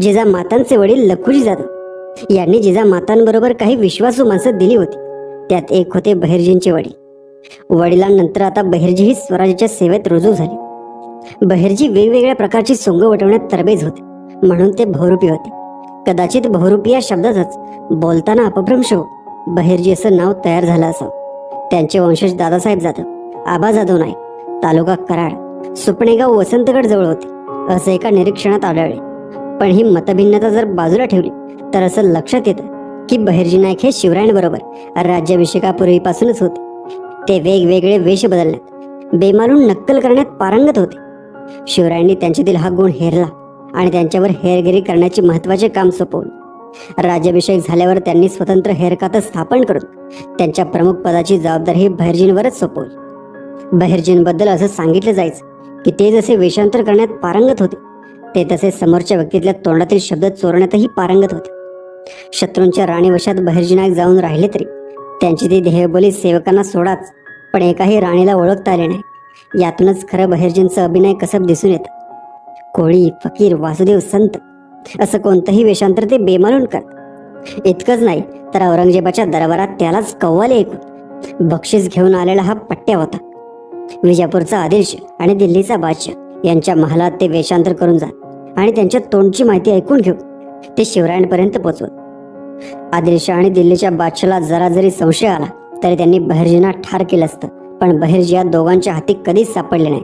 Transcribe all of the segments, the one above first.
जिजा मातांचे वडील लखुजी जाधव. यांनी जिजा मातांबरोबर काही विश्वासू माणसं दिली होती. त्यात एक होते बहिर्जींचे वडील. वडिलांनंतर आता बहिर्जीही स्वराज्याच्या सेवेत रुजू झाले. बहिर्जी वेगवेगळ्या प्रकारची सोंग वटवण्यात तरबेज होते. म्हणून ते बहुरूपी होते. कदाचित बहुरूपी या शब्दातच बोलताना अपभ्रंश हो बहिर्जी असं नाव तयार झालं असं त्यांचे वंशज दादासाहेब जाधव आबा जाधव नाईक तालुका कराड सुपणेगाव वसंतगड जवळ होते असं एका निरीक्षणात आढळले. पण ही मतभिन्नता जर बाजूला ठेवली तर असं लक्षात येतं की बहिर्जी नाईक हे शिवरायांबरोबर राज्याभिषेकापूर्वीपासूनच होते. ते वेगवेगळे वेश बदलण्यात बेमालून नक्कल करण्यात पारंगत होते. शिवरायांनी त्यांच्यातील हा गुण हेरला आणि त्यांच्यावर हेरगिरी करण्याचे महत्त्वाचे काम सोपवले. राज्याभिषेक झाल्यावर त्यांनी स्वतंत्र हेरखातं स्थापन करून त्यांच्या प्रमुख पदाची जबाबदारी बहिर्जींवरच सोपवली. बहिर्जींबद्दल असं सांगितलं जायचं की ते जसे वेषांतर करण्यात पारंगत होते ते तसे समोरच्या व्यक्तीतल्या तोंडातील शब्द चोरण्यातही पारंगत होते. शत्रूंच्या राणीवशात बहिर्जीनायक जाऊन राहिले तरी त्यांची ती देहबोली सेवकांना सोडाच पण एकाही राणीला ओळखता आले नाही. यातूनच खरं बहिर्जींचं अभिनय कसब दिसून येतं. कोळी फकीर वासुदेव संत असं कोणतंही वेषांतर ते बेमालून करत इतकंच नाही तर औरंगजेबाच्या दरबारात त्यालाच कव्वाले ऐकून बक्षीस घेऊन आलेला हा पट्ट्या होता. विजापूरचा आदिलश आणि दिल्लीचा बादशाह यांच्या महालात ते वेषांतर करून जात. आणि त्यांच्या तोंडची माहिती ऐकून घेऊन ते शिवरायांपर्यंत पोचवत. आदिलशाह आणि दिल्लीच्या बादशाला जरा जरी संशय आला तरी त्यांनी बहिर्जींना ठार केलं असतं. पण बहिर्जी या दोघांच्या हाती कधीच सापडले नाही.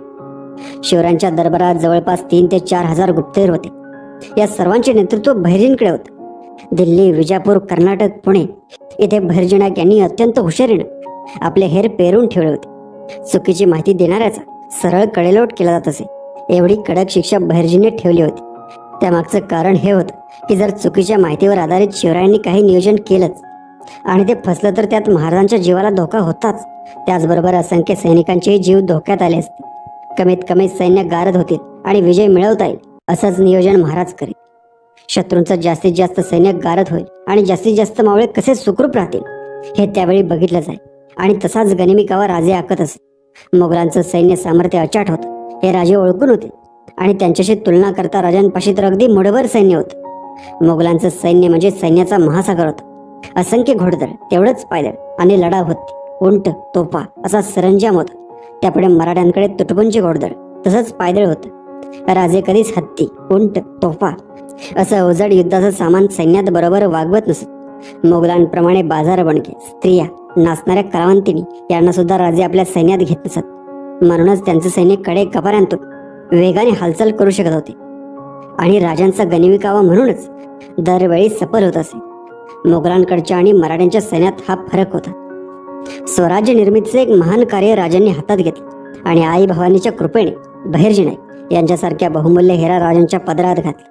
शिवरायांच्या दरबारात जवळपास तीन ते चार हजार गुप्तहेर होते. या सर्वांचे नेतृत्व बहिर्जींकडे होते. दिल्ली विजापूर कर्नाटक पुणे येथे बहिर्जी नाईक यांनी अत्यंत हुशारीनं आपले हेर पेरून ठेवले होते. चुकीची माहिती देणाऱ्याचा सरळ कडेलोट केला जात असे. एवढी कडक शिक्षा बहिर्जीने ठेवली होती. त्यामागचं कारण हे होतं की जर चुकीच्या माहितीवर आधारित शिवरायांनी काही नियोजन केलंच आणि ते फसलं तर त्यात महाराजांच्या जीवाला धोका होताच. त्याचबरोबर असंख्य सैनिकांचेही जीव धोक्यात आले असते. कमीत कमी सैन्य गारद होतील आणि विजय मिळवता येईल असंच नियोजन महाराज करेल शत्रूंचं जास्तीत जास्त सैन्य गारद होईल आणि जास्तीत जास्त मावळे कसे सुखरूप राहतील हे त्यावेळी बघितलं जाईल. आणि तसाच गनिमिकावा राजे आखत असे. मोगलांचं सैन्य सामर्थ्य अचाट होतं. हे राजे ओळखून होते आणि त्यांच्याशी तुलना करता राजांपाशी तर अगदी मुठभर सैन्य होतं. मोगलांचं सैन्य म्हणजे सैन्याचा महासागर होता. असंख्य घोडदळ तेवढंच पायदळ आणि लढा होती. उंट तोफा असा सरंजाम होता. त्यापुढे मराठ्यांकडे तुटपुंचे घोडदळ तसंच पायदळ होतं. राजे कधीच हत्ती उंट तोफा असं अवजड युद्धाचं सामान सैन्यात बरोबर वागवत नसत. मोगलांप्रमाणे बाजार बनके स्त्रिया नाचणाऱ्या कलावंतिनी यांना सुद्धा राजे आपल्या सैन्यात घेत नसत. म्हणूनच त्यांचं सैन्यकडे कपाऱ्यांतून वेगाने हालचाल करू शकत होते. आणि राजांचा गनिमिकावा म्हणूनच दरवेळी सफल होत असे. मोगलांकडच्या आणि मराठ्यांच्या सैन्यात हा फरक होता. स्वराज्य निर्मितीचे एक महान कार्य राजांनी हातात घेतले. आणि आई भवानीच्या कृपेने बहिर्जी नाईक यांच्यासारख्या बहुमूल्य हेरा राजांच्या पदरात घातले.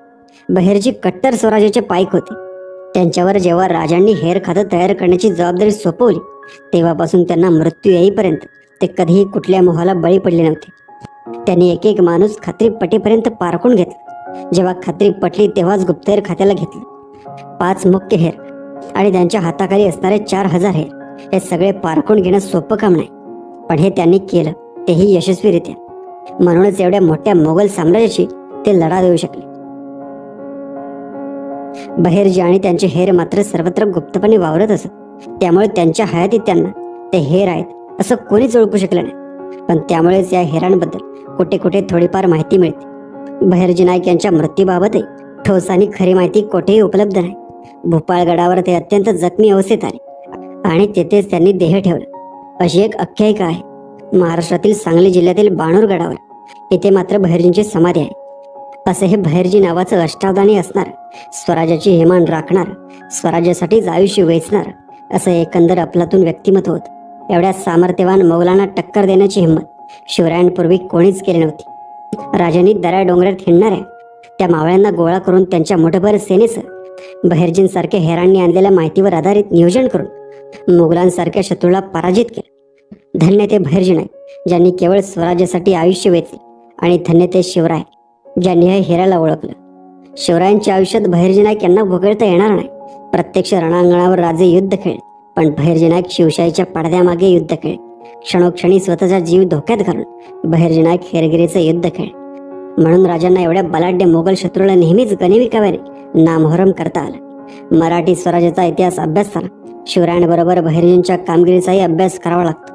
बहिर्जी कट्टर स्वराज्याचे पाईक होते. त्यांच्यावर जेव्हा राजांनी हेर खातं तयार करण्याची जबाबदारी सोपवली तेव्हापासून त्यांना मृत्यू येईपर्यंत ते कधीही कुठल्या मोहाला बळी पडले नव्हते. त्यांनी एक एक माणूस खात्री पटेपर्यंत पारखून घेतला. जेव्हा खात्री पटली तेव्हाच गुप्तहेर खात्याला घेतलं. पाच मुख्य हेर आणि त्यांच्या हाताखाली असणारे चार हजार हेर हे सगळे पारखून घेणं सोपं काम नाही. पण हे त्यांनी केलं तेही यशस्वीरित्या. म्हणूनच एवढ्या मोठ्या मोगल साम्राज्याशी ते लढा देऊ शकले. बहिर्जी आणि त्यांचे हेर मात्र सर्वत्र गुप्तपणे वावरत असत. त्यामुळे त्यांच्या हयातीत त्यांना ते हेर आहेत असं कोणीच ओळखू शकलं नाही. पण त्यामुळेच या हेरांबद्दल कुठे कुठे थोडीफार माहिती मिळते. बहिर्जी नाईक यांच्या मृत्यूबाबतही ठोस आणि खरी माहिती कोठेही उपलब्ध नाही. भोपाळगडावर ते अत्यंत जखमी अवस्थेत आले आणि तेथेच त्यांनी देह ठेवला. अशी एक आख्यायिका आहे. महाराष्ट्रातील सांगली जिल्ह्यातील बाणूर गडावर. येथे मात्र बहिर्जींची समाधी आहे. असे हे बहिर्जी नावाचं अष्टावधानी असणार. स्वराज्याची हेमान राखणार. स्वराज्यासाठीच आयुष्य वेचणार. असं एकंदर आपलातून व्यक्तिमत्व होत. एवढ्या सामर्थ्यवान मौलांना टक्कर देण्याची हिंमत. शिवरायांपूर्वी कोणीच केली नव्हती. राजांनी दऱ्या डोंगरात हिंडणाऱ्या त्या मावळ्यांना गोळा करून त्यांच्या मोठभर सेनेचं बहिर्जींसारख्या हेरांनी आणलेल्या माहितीवर आधारित नियोजन करून मुघलांसारख्या शत्रूला पराजित केलं. धन्य ते बहिर्जी नाही ज्यांनी केवळ स्वराज्यासाठी आयुष्य वेचले आणि धन्य ते शिवराय. ज्यांनी हे हिऱ्याला ओळखलं. शिवरायांच्या आयुष्यात बहिर्जी नाईक यांना वगळता येणार नाही. प्रत्यक्ष रणांगणावर राजे युद्ध खेळ पण बहिर्जी नाईक शिवशाहीच्या पडद्यामागे युद्ध खेळ. क्षणोक्षणी स्वतःचा जीव धोक्यात घालून बहिर्जी नाईक हेरगिरीचं युद्ध खेळ. म्हणून राजांना एवढ्या बलाढ्य मोगल शत्रूला नेहमीच गनिमिकाव्याने नामोहरम करता आला. मराठी स्वराज्याचा इतिहास अभ्यासताना शिवरायांबरोबर बहिर्जींच्या कामगिरीचाही अभ्यास करावा लागतो.